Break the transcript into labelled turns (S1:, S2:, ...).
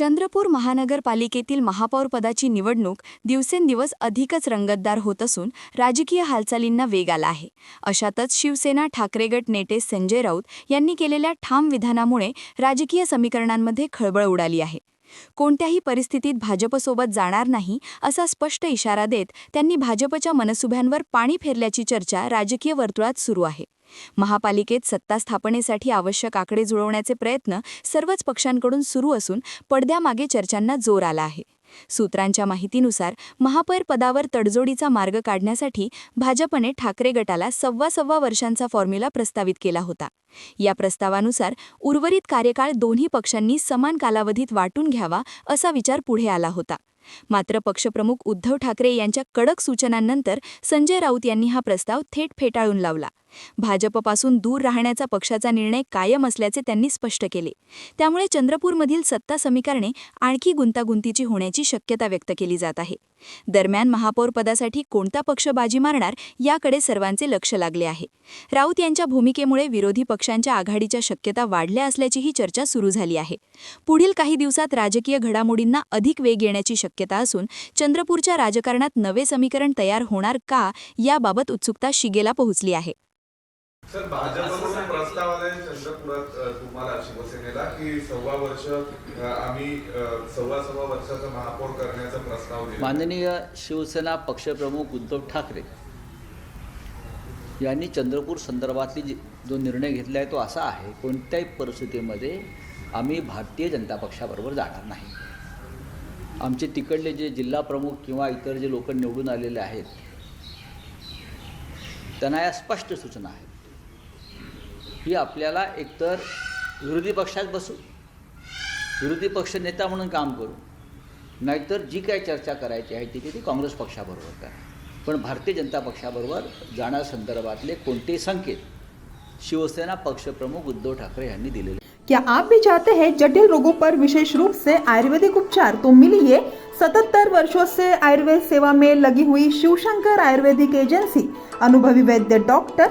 S1: चंद्रपूर महानगरपालिकेतील महापौरपदाची निवडणूक दिवसेंदिवस अधिकच रंगतदार होत असून राजकीय हालचालींना वेग आला आहे. अशातच शिवसेना ठाकरे गट नेते संजय राऊत यांनी केलेल्या ठाम विधानामुळे राजकीय समीकरणांमध्ये खळबळ उडाली आहे. कोणत्याही परिस्थितीत भाजपसोबत जाणार नाही असा स्पष्ट इशारा देत त्यांनी भाजपच्या मनसुभ्यांवर पाणी फेरल्याची चर्चा राजकीय वर्तुळात सुरू आहे. महापालिकेत सत्ता स्थापनेसाठी आवश्यक आकडे जुळवण्याचे प्रयत्न सर्वच पक्षांकडून सुरू असून पडद्यामागे चर्चांना जोर आला आहे. सूत्रांच्या माहितीनुसार महापौर पदावर तडजोडीचा मार्ग काढण्यासाठी भाजपने ठाकरे गटाला सव्वा सव्वा वर्षांचा फॉर्म्युला प्रस्तावित केला होता. या प्रस्तावानुसार उर्वरित कार्यकाळ दोन्ही पक्षांनी समान कालावधीत वाटून घ्यावा असा विचार पुढे आला होता. मात्र पक्षप्रमुख उद्धव ठाकरे यांच्या कडक सूचनांनंतर संजय राऊत यांनी हा प्रस्ताव थेट फेटाळून लावला. भाजपपासून दूर राहण्याचा पक्षाचा निर्णय कायम असल्याचे त्यांनी स्पष्ट केले. त्यामुळे चंद्रपूरमधील सत्ता समीकरणे आणखी गुंतागुंतीची होण्याची शक्यता व्यक्त केली जात आहे. दरम्यान महापौर पदासाठी कोणता पक्ष बाजी मारणार याकडे सर्वांचे लक्ष लागले आहे. राऊत यांच्या भूमिकेमुळे विरोधी पक्षांच्या आघाडीच्या शक्यता वाढल्या असल्याचीही चर्चा सुरू झाली आहे. पुढील काही दिवसात राजकीय घडामोडींना अधिक वेग येण्याची शक्यता असून चंद्रपूरच्या राजकारणात नवे समीकरण तयार होणार का याबाबत उत्सुकता शिगेला पोहोचली आहे.
S2: सर भाजपकडून प्रस्ताव आलाय चंद्रपुरात तुम्हाला शिवसेनेला की सव्वा वर्ष आम्ही सव्वा सव्वा वर्षाचा महापौर करण्याचा प्रस्ताव
S3: माननीय शिवसेना पक्षप्रमुख उद्धव ठाकरे यांनी चंद्रपूर संदर्भातली जी जो निर्णय घेतला आहे तो असा आहे कोणत्याही परिस्थितीमध्ये आम्ही भारतीय जनता पक्षाबरोबर जाणार नाही. आमचे तिकडले जे जिल्हा प्रमुख किंवा इतर जे लोक निवडून आलेले आहेत त्यांना या स्पष्ट सूचना आहेत. ही आपल्याला एकतर विरोधी पक्षात बसू विरोधी पक्ष नेता म्हणून काम करू नाहीतर जी काय चर्चा करायची आहे ती ती काँग्रेस पक्षाबरोबर करा. पण भारतीय जनता पक्षाबरोबर जाण्यासंदर्भातले कोणते संकेत शिवसेना पक्षप्रमुख उद्धव ठाकरे यांनी दिलेले
S4: क्या आप भी चाहते हैं जटिल रोगों पर विशेष रूप से आयुर्वेदिक उपचार? तो मिलिए सतहत्तर वर्षों से आयुर्वेद सेवा में लगी हुई शिवशंकर आयुर्वेदिक एजेंसी। अनुभवी वैद्य डॉक्टर